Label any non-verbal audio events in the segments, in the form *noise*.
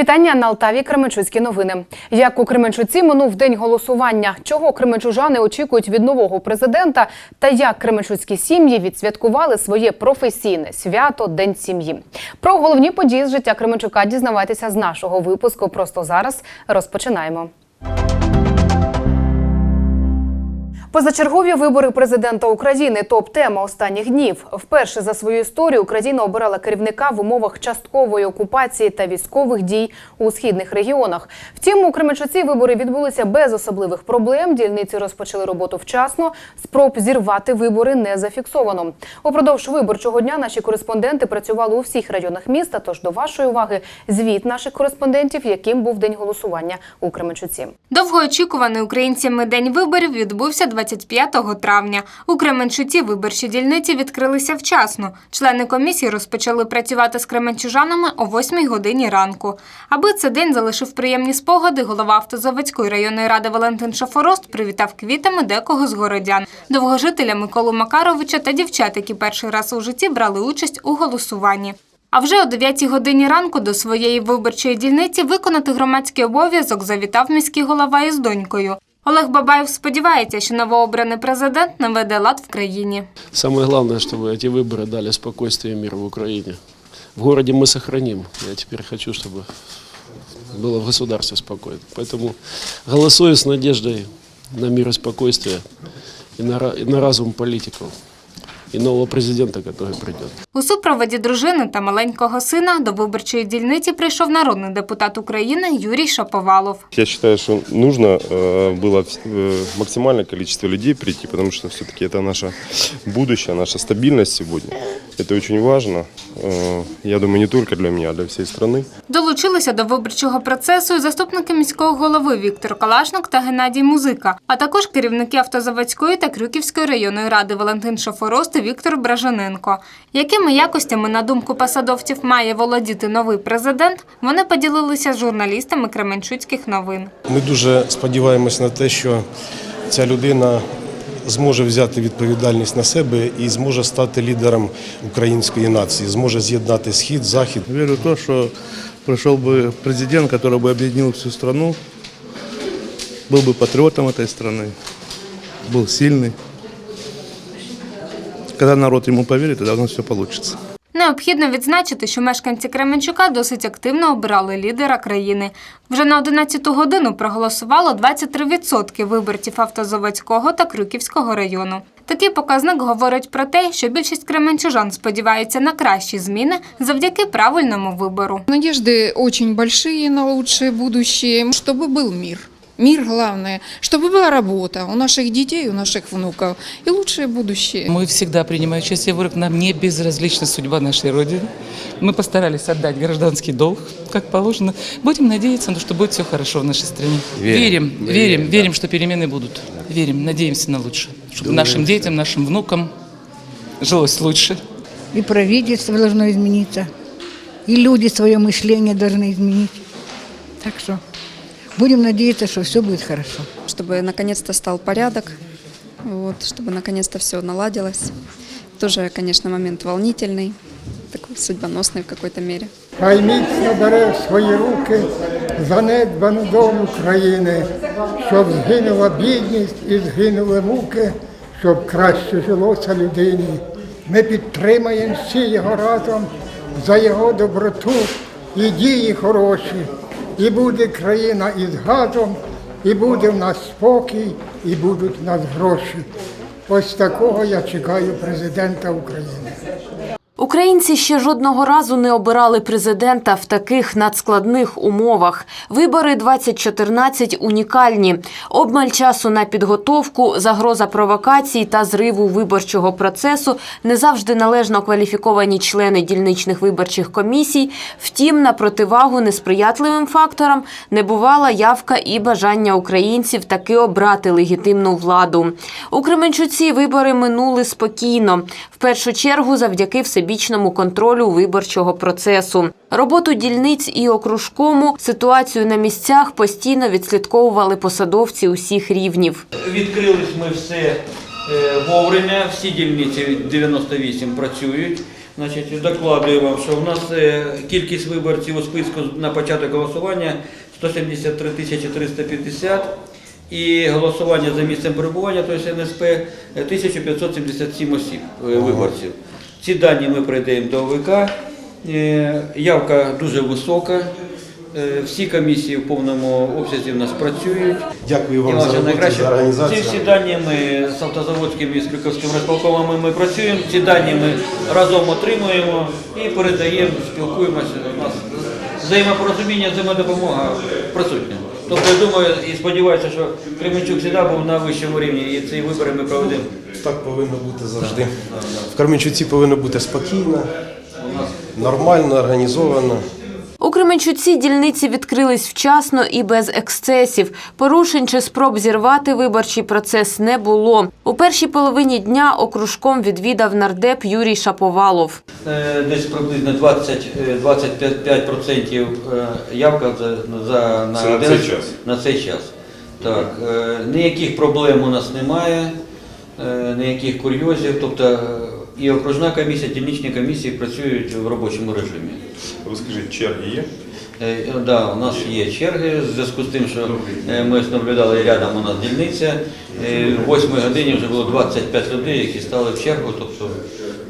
вітання на Алтаві. Кременчуцькі новини. Як у Кременчуці минув день голосування, чого кременчужани очікують від нового президента, та як кременчуцькі сім'ї відсвяткували своє професійне свято День сім'ї. Про головні події з життя Кременчука дізнавайтеся з нашого випуску. Просто зараз розпочинаємо. Позачергові вибори президента України топ-тема останніх днів. Вперше за свою історію Україна обирала керівника в умовах часткової окупації та військових дій у східних регіонах. Втім, у Кременчуці вибори відбулися без особливих проблем. Дільниці розпочали роботу вчасно. Спроб зірвати вибори не зафіксовано. Упродовж виборчого дня наші кореспонденти працювали у всіх районах міста. Тож до вашої уваги звіт наших кореспондентів, яким був день голосування у Кременчуці. Довгоочікуваний українцями день виборів відбувся 25 травня. У Кременчуці виборчі дільниці відкрилися вчасно. Члени комісії розпочали працювати з кременчужанами о 8 годині ранку. Аби цей день залишив приємні спогади, голова Автозаводської районної ради Валентин Шафорост привітав квітами декого з городян, довгожителя Миколу Макаровича та дівчат, які перший раз у житті брали участь у голосуванні. А вже о 9 годині ранку до своєї виборчої дільниці виконати громадський обов'язок завітав міський голова із донькою. Олег Бабаєв сподівається, що новообраний президент наведе лад в країні. Самое главное, чтобы эти выборы дали спокойствие и мир в Украине. В городе мы сохраним. Я теперь хочу, чтобы было в государстве спокойно. Поэтому голосую с надеждой на мир и спокойствие и на, ра- и на разум политиков и нового президента, который придет. У супроводі дружини та маленького сина до виборчої дільниці прийшов народний депутат України Юрій Шаповалов. Я считаю, что нужно э, было э, максимальное количество людей прийти, потому что все-таки это наше будущее, наша стабильность сегодня. Это очень важно. Э, Я думаю, не только для меня, а для всей страны. Долучилися до виборчого процесу і заступники міського голови Віктор Калашник та Геннадій Музика, а також керівники Автозаводської та Крюківської районної ради Валентин Шафорост і Віктор Бражаненко. Якими якостями, на думку посадовців, має володіти новий президент, вони поділилися з журналістами Кременчуцьких новин. Ми дуже сподіваємось на те, що ця людина зможе взяти відповідальність на себе і зможе стати лідером української нації, зможе з'єднати схід, захід. Верю в то, что пришел бы президент, который бы объединил всю страну, был бы патриотом этой страны, был сильный. Когда народ ему поверит, тогда у нас все получится. Необхідно відзначити, що мешканці Кременчука досить активно обирали лідера країни. Вже на 11 годину проголосувало 23% виборців Автозаводського та Крюківського району. Такий показник говорить про те, що більшість кременчужан сподіваються на кращі зміни завдяки правильному вибору. Надежды очень большие на лучшее будущее, чтобы был мир. Мир главное, чтобы была работа у наших детей, у наших внуков и лучшее будущее. Мы всегда принимаем участие в выборах, нам не безразлична судьба нашей Родины. Мы постарались отдать гражданский долг, как положено. Будем надеяться, что будет все хорошо в нашей стране. Верим, верим, верим, что перемены будут. Верим, надеемся на лучшее. Чтобы нашим детям, нашим внукам жилось лучше. И правительство должно измениться, и люди свое мышление должны изменить. Так что будем надеяться, что все будет хорошо. чтобы наконец-то стал порядок, вот, чтобы наконец-то все наладилось. Тоже, конечно, момент волнительный, такой судьбоносный в какой-то мере. Хай міцно бере в свої руки занедбану долю країни, щоб згинула бідність і згинули муки, щоб краще жилося людині. Ми підтримаємо всі його разом за його доброту і дії хороші. І буде країна із газом, і буде в нас спокій, і будуть в нас гроші. Ось такого я чекаю президента України. Українці ще жодного разу не обирали президента в таких надскладних умовах. Вибори 2014 унікальні. Обмаль часу на підготовку, загроза провокацій та зриву виборчого процесу, не завжди належно кваліфіковані члени дільничних виборчих комісій. Втім, на противагу несприятливим факторам не бувала явка і бажання українців таки обрати легітимну владу. У Кременчуці вибори минули спокійно. В першу чергу завдяки всебічному контролю виборчого процесу. Роботу дільниць і окружкому, ситуацію на місцях постійно відслідковували посадовці усіх рівнів. Відкрились ми все е, вовремя, всі дільниці 98 працюють. Значить, докладую вам, що у нас е, кількість виборців у списку на початок голосування 173 тисячі 350 і голосування за місцем перебування, тобто НСП, е, 1577 осіб е, виборців. Ці дані ми передаємо до ОВК. Е, Явка дуже висока. Е, Всі комісії в повному обсязі в нас працюють. Дякую вам за роботу, за організацію. Ці всі дані ми з автозаводським і з Крюковським ми працюємо. Ці дані ми разом отримуємо і передаємо, спілкуємося. У нас взаємопорозуміння, взаємодопомога присутня. Тобто я думаю і сподіваюся, що Кременчук завжди був на вищому рівні і ці вибори ми проведемо. Так повинно бути завжди. В Кременчуці повинно бути спокійно, нормально, організовано. Кременчуці дільниці відкрились вчасно і без ексцесів. Порушень чи спроб зірвати виборчий процес не було. У першій половині дня окружком відвідав нардеп Юрій Шаповалов. Е, Десь приблизно 20, е, 25% е, явка за, за на, на один- цей час? на цей час. Так, ніяких проблем у нас немає, ніяких курйозів. Тобто і окружна комісія, дільничні комісії працюють в робочому режимі. Ви скажіть, черги є? Так, Да, у нас є черги в зв'язку з тим, що е, ми наблюдали рядом у нас дільниця. Е, В 8 годині вже було 25 людей, які стали в чергу. Тобто,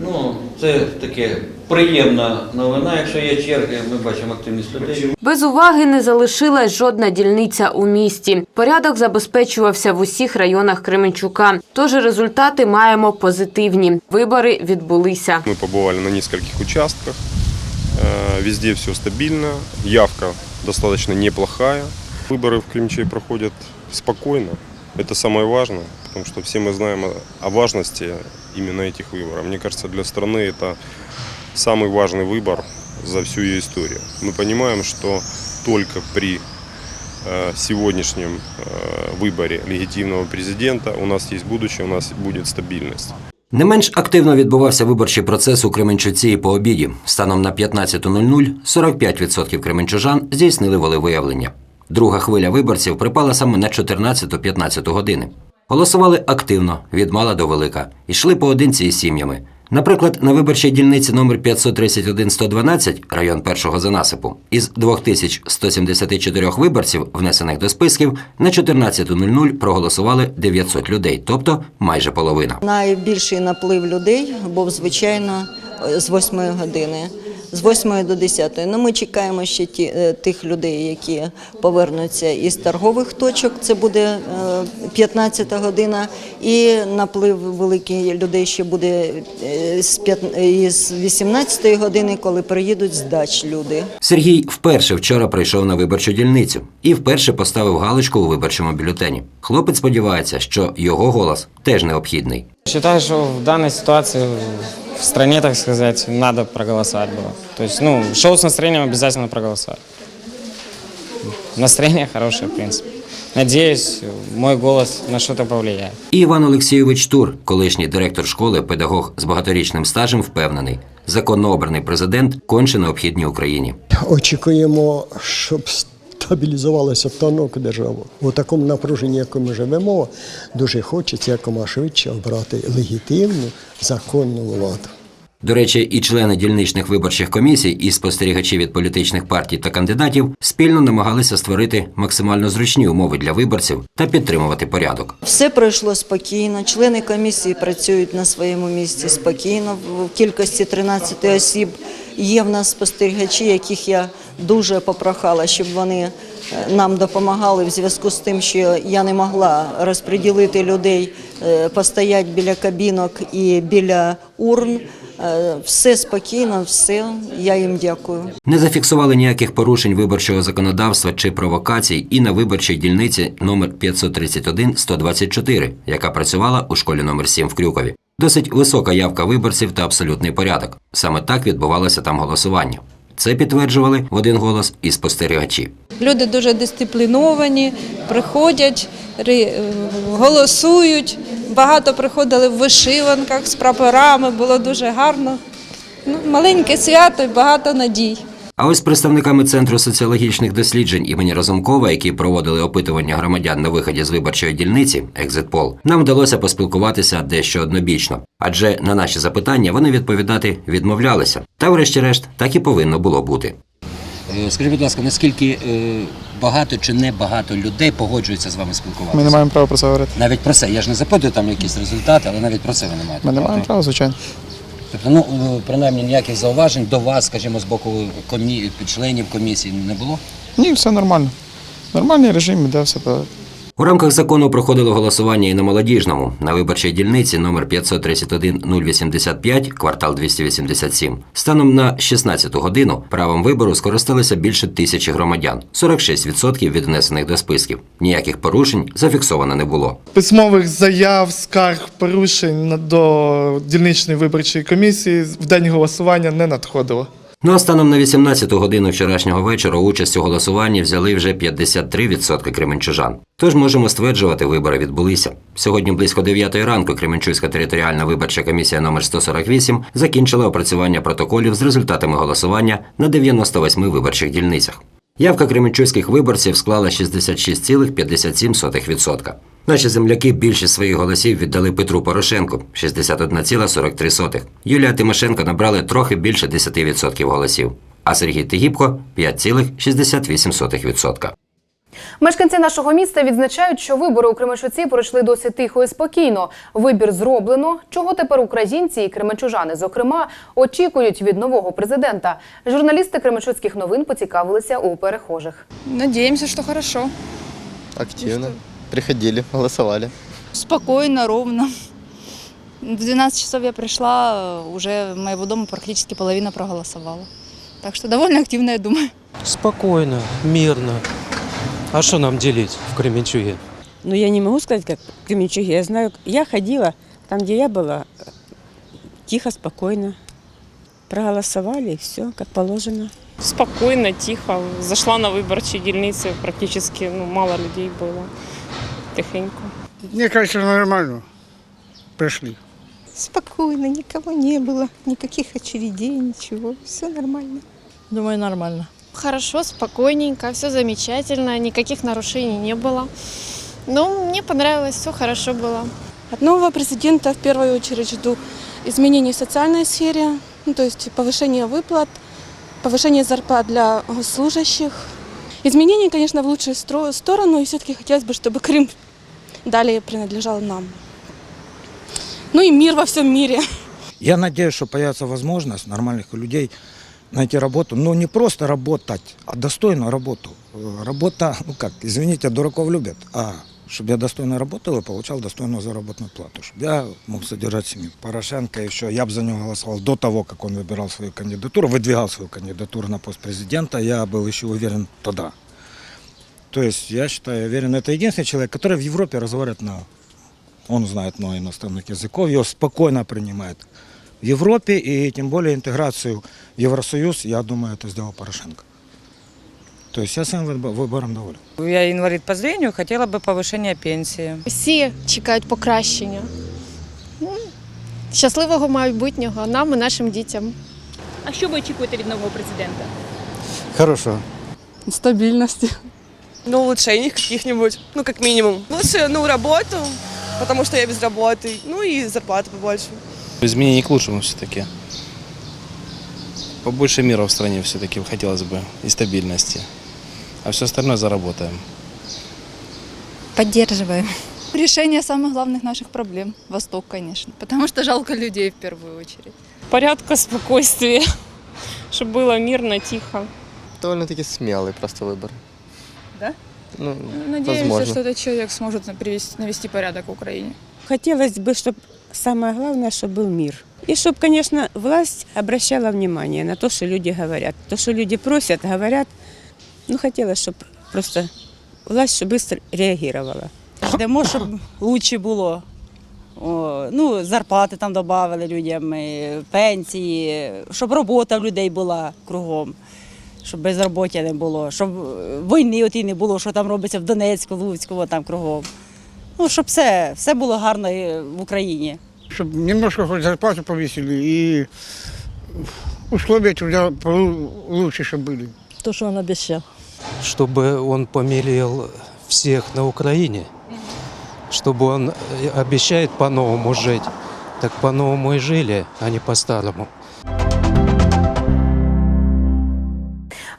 ну, це таке приємна новина. Якщо є черги, ми бачимо активність людей. Без уваги не залишилась жодна дільниця у місті. Порядок забезпечувався в усіх районах Кременчука. Тож результати маємо позитивні. Вибори відбулися. Мы побывали на нескольких участках. Э, Везде все стабильно. Явка достаточно неплохая. Выборы в Кремче проходят спокойно. Это самое важное, потому что все мы знаем о- о важности именно этих выборов. Мне кажется, для страны это самый важный выбор за всю ее историю. Мы понимаем, что только при э, сегодняшнем э, выборе легитимного президента у нас есть будущее, у нас будет стабильность. Не менш активно відбувався виборчий процес у Кременчуці і по обіді. Станом на 15.00 45% кременчужан здійснили волевиявлення. Друга хвиля виборців припала саме на 14-15 години. Голосували активно, від мала до велика, йшли поодинці із сім'ями. Наприклад, на виборчій дільниці номер 531-112, район першого за насипу, із 2174 виборців, внесених до списків, на 14.00 проголосували 900 людей, тобто майже половина. Найбільший наплив людей був, звичайно, з 8 години, з 8 до 10. Ну, ми чекаємо ще ті, е, тих людей, які повернуться із торгових точок. Це буде е, 15 година. І наплив великий людей ще буде е, з п'ят- із 18 години, коли приїдуть з дач люди. Сергій вперше вчора прийшов на виборчу дільницю і вперше поставив галочку у виборчому бюлетені. Хлопець сподівається, що його голос теж необхідний. Считаю, что в данной ситуации в стране, так сказать, надо проголосовать было. То есть, ну, шел с настроением обязательно проголосовать. Настроение хорошее, в принципе. Надеюсь, мой голос на что-то повлияет. І Іван Олексійович Тур, колишній директор школи, педагог з багаторічним стажем, впевнений, законно обраний президент конче необхідний Україні. Очікуємо, щоб стабілізувалася обстановка держави. У такому напруженні, якому ми живемо, дуже хочеться якомога швидше обрати легітимну законну владу. До речі, і члени дільничних виборчих комісій, і спостерігачі від політичних партій та кандидатів спільно намагалися створити максимально зручні умови для виборців та підтримувати порядок. Все пройшло спокійно. Члени комісії працюють на своєму місці спокійно. В кількості 13 осіб є в нас спостерігачі, яких я дуже попрохала, щоб вони е, нам допомагали в зв'язку з тим, що я не могла розподілити людей, е, постоять біля кабінок і біля урн. Е, Все спокійно, все. Я їм дякую. Не зафіксували ніяких порушень виборчого законодавства чи провокацій і на виборчій дільниці номер 531-124, яка працювала у школі номер 7 в Крюкові. Досить висока явка виборців та абсолютний порядок. Саме так відбувалося там голосування. Це підтверджували в один голос і спостерігачі. Люди дуже дисципліновані, приходять, ри- е, голосують. Багато приходили в вишиванках з прапорами, було дуже гарно. Ну, маленьке свято і багато надій. А ось представниками Центру соціологічних досліджень імені Разумкова, які проводили опитування громадян на виході з виборчої дільниці «Екзитпол», нам вдалося поспілкуватися дещо однобічно. Адже на наші запитання вони відповідати відмовлялися. Та, врешті-решт, так і повинно було бути. Е, Скажіть, будь ласка, наскільки е, багато чи не багато людей погоджуються з вами спілкуватися? Ми не маємо права про це говорити. Навіть про це. Я ж не запитую там якісь результати, але навіть про це ви не маєте. Ми не маємо права, звичайно. Тобто, ну е, принаймні ніяких зауважень до вас, скажімо, з боку комі... членів комісії не було. Ні, все нормально. Нормальний режим, іде все по У рамках закону проходило голосування і на молодіжному на виборчій дільниці номер 531 085, квартал 287. Станом на 16 годину правом вибору скористалися більше тисячі громадян, 46% від внесених до списків. Ніяких порушень зафіксовано не було. письмових заяв, скарг, порушень до дільничної виборчої комісії в день голосування не надходило. Ну а станом на 18 годину вчорашнього вечора участь у голосуванні взяли вже 53% кременчужан. Тож можемо стверджувати, вибори відбулися. Сьогодні близько 9 ранку Кременчуська територіальна виборча комісія номер 148 закінчила опрацювання протоколів з результатами голосування на 98 виборчих дільницях. Явка кременчуцьких виборців склала 66,57%. Наші земляки більшість своїх голосів віддали Петру Порошенку 61,43%. Юлія Тимошенко набрали трохи більше 10% голосів, а Сергій Тигіпко 5,68%. Мешканці нашого міста відзначають, що вибори у Кременчуці пройшли досить тихо і спокійно. Вибір зроблено. Чого тепер українці і кременчужани, зокрема, очікують від нового президента. Журналісти Кременчуцьких новин поцікавилися у перехожих. Надеемся, что хорошо. Активно. Приходили, голосовали. Спокойно, ровно. В 12 часов я пришла, э, уже моего дома практически половина проголосовала. Так что довольно активно, я думаю. Спокойно, мирно. А что нам делить в Кременчуге? Ну, я не могу сказать, как в Кременчуге. Я знаю, я ходила, там, где я была, тихо, спокойно. Проголосовали, и все, как положено. Спокойно, тихо. Зашла на выборчие дельницы, практически ну, мало людей было. Тихенько. Мне кажется, нормально. Пришли. Спокойно, никого не было, никаких очередей, ничего. Все нормально. Думаю, нормально. Хорошо, спокойненько, все замечательно, никаких нарушений не было. Ну, мне понравилось, все хорошо было. От нового президента в первую очередь жду изменений в социальной сфере, ну, то есть повышение выплат, повышение зарплат для госслужащих. Изменения, конечно, в лучшую сторону, и все-таки хотелось бы, чтобы Крым далее принадлежал нам. Ну и мир во всем мире. Я надеюсь, что появится возможность нормальных людей найти работу. Но не просто работать, а достойную работу. Э, Работа, *laughs* ну как, извините, дураков любят. А чтобы я достойно работал и получал достойную заработную плату. Чтобы я мог содержать семью. Порошенко еще, я бы за него голосовал до того, как он выбирал свою кандидатуру, выдвигал свою кандидатуру на пост президента. Я был еще уверен тогда. То есть, я считаю, уверен, это единственный человек, который в Европе разговаривает на... Он знает много иностранных языков, его спокойно принимает в Европе, и тем более интеграцию в Евросоюз, я думаю, это сделал Порошенко. То есть я своим выбор- выбором доволен. Я инвалид по зрению, хотела бы повышения пенсии. Всі чекають покращення. Ну, Щасливого майбутнього нам і нашим дітям. А що ви очікуєте від нового президента? Хорошо. Стабильности. Ну, улучшений каких-нибудь, ну, как минимум. Лучше, ну, работу, потому что я без работы, ну, и зарплаты побольше. Изменений к лучшему все-таки. Побольше мира в стране все-таки хотелось бы и стабильности. А все остальное заработаем. Поддерживаем. Решение самых главных наших проблем. Восток, конечно. Потому что жалко людей в первую очередь. Порядка, спокойствия, *laughs* чтобы было мирно, тихо. Довольно-таки смелый просто выбор. Да? Ну, Надеемся, возможно. что этот человек сможет навести порядок в Украине. Хотелось бы, чтобы самое главное, чтобы был мир. И чтобы, конечно, власть обращала внимание на то, что люди говорят. То, что люди просят, говорят. Ну, хотелось, чтобы просто власть чтобы быстро реагировала. Ждемо, щоб краще було. О, ну, зарплати там додали людям, е, пенсії, щоб робота в людей була кругом, щоб безроботя не було, щоб е, війни оті не було, що там робиться в Донецьку, Луцьку, о, там кругом. Ну, щоб все, все було гарно е, в Україні. Щоб немножко хоч зарплату повісили і условия труда полу- лучше, чтобы были. То, что он обещал. чтобы он помирил всех на Украине, чтобы он э, обещает по-новому жить, так по-новому и жили, а не по-старому.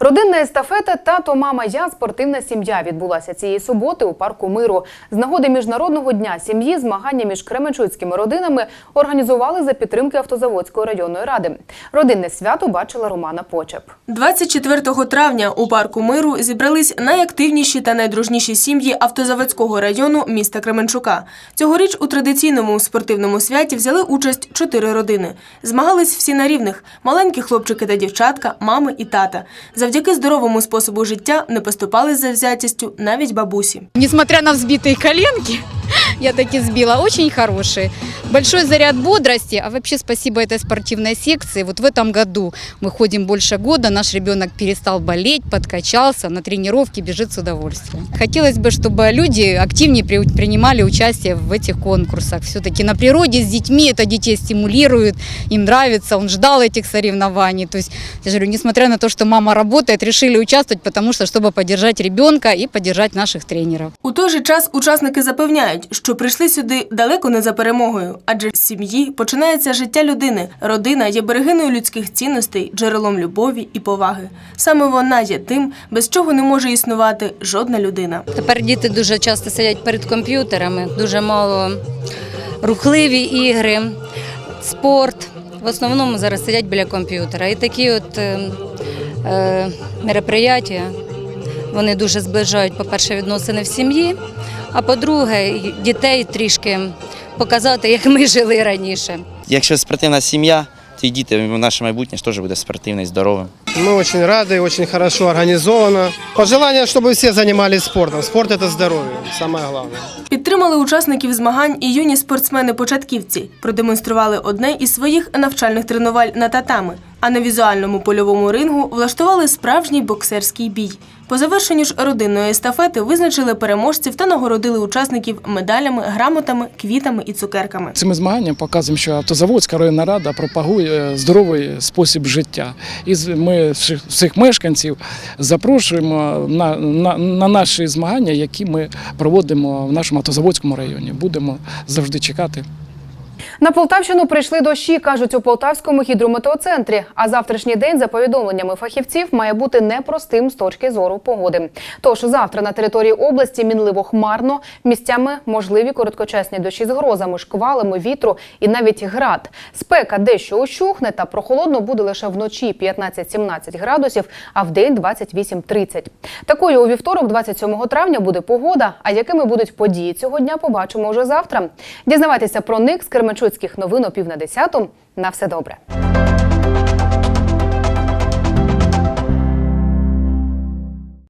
Родинна естафета Тато, мама, я спортивна сім'я відбулася цієї суботи у парку миру. З нагоди міжнародного дня сім'ї змагання між кременчуцькими родинами організували за підтримки Автозаводської районної ради. Родинне свято бачила Романа Почеп. 24 травня у парку миру зібрались найактивніші та найдружніші сім'ї автозаводського району міста Кременчука. Цьогоріч у традиційному спортивному святі взяли участь чотири родини. Змагались всі на рівних – маленькі хлопчики та дівчатка, мами і тата. Завдяки здоровому способу життя не поступали за взятістю навіть бабусі. Несмотря на взбитые коленки, *laughs* я таки сбила, очень хорошие. Большой заряд бодрости, а вообще спасибо этой спортивной секции. Вот в этом году мы ходим больше года, наш ребенок перестал болеть, подкачался, на тренировке бежит с удовольствием. Хотелось бы, чтобы люди активнее при- принимали участие в этих конкурсах. Все-таки на природе с детьми это детей стимулирует, им нравится, он ждал этих соревнований. То есть, я же говорю, несмотря на то, что мама работает, решили участвовать, потому что, чтобы поддержать ребенка и поддержать наших тренеров. У той же час учасники запевняють, що прийшли сюди далеко не за перемогою, адже з сім'ї починається життя людини. Родина є берегиною людських цінностей, джерелом любові і поваги. Саме вона є тим, без чого не може існувати жодна людина. Тепер діти дуже часто сидять перед комп'ютерами, дуже мало рухливі ігри, спорт. В основному зараз сидять біля комп'ютера. І такі от е, е, мероприятия, вони дуже зближають, по-перше, відносини в сім'ї, а по-друге, дітей трішки показати, як ми жили раніше. Якщо спортивна сім'я, то і діти, наше майбутнє ж теж буде спортивне і здоровим. Мы очень рады, очень хорошо организовано. Пожелание, чтобы все занимались спортом. Спорт – это здоровье, самое главное. Підтримали учасників змагань і юні спортсмени-початківці. Продемонстрували одне із своїх навчальних тренуваль на татами. А на візуальному польовому рингу влаштували справжній боксерський бій. По завершенню ж родинної естафети визначили переможців та нагородили учасників медалями, грамотами, квітами і цукерками. Цими змаганнями показуємо, що Автозаводська районна рада пропагує здоровий спосіб життя. І ми всіх мешканців запрошуємо на, на, на наші змагання, які ми проводимо в нашому автозаводському районі. Будемо завжди чекати. На Полтавщину прийшли дощі, кажуть у Полтавському гідрометеоцентрі. А завтрашній день, за повідомленнями фахівців, має бути непростим з точки зору погоди. Тож завтра на території області мінливо хмарно, місцями можливі короткочасні дощі з грозами, шквалами, вітру і навіть град. Спека дещо ущухне та прохолодно буде лише вночі 15-17 градусів, а вдень 28-30. Такою у вівторок, 27 травня, буде погода. А якими будуть події цього дня, побачимо вже завтра. Дізнавайтеся про них з Луцьких новин о пів на десяту. На все добре.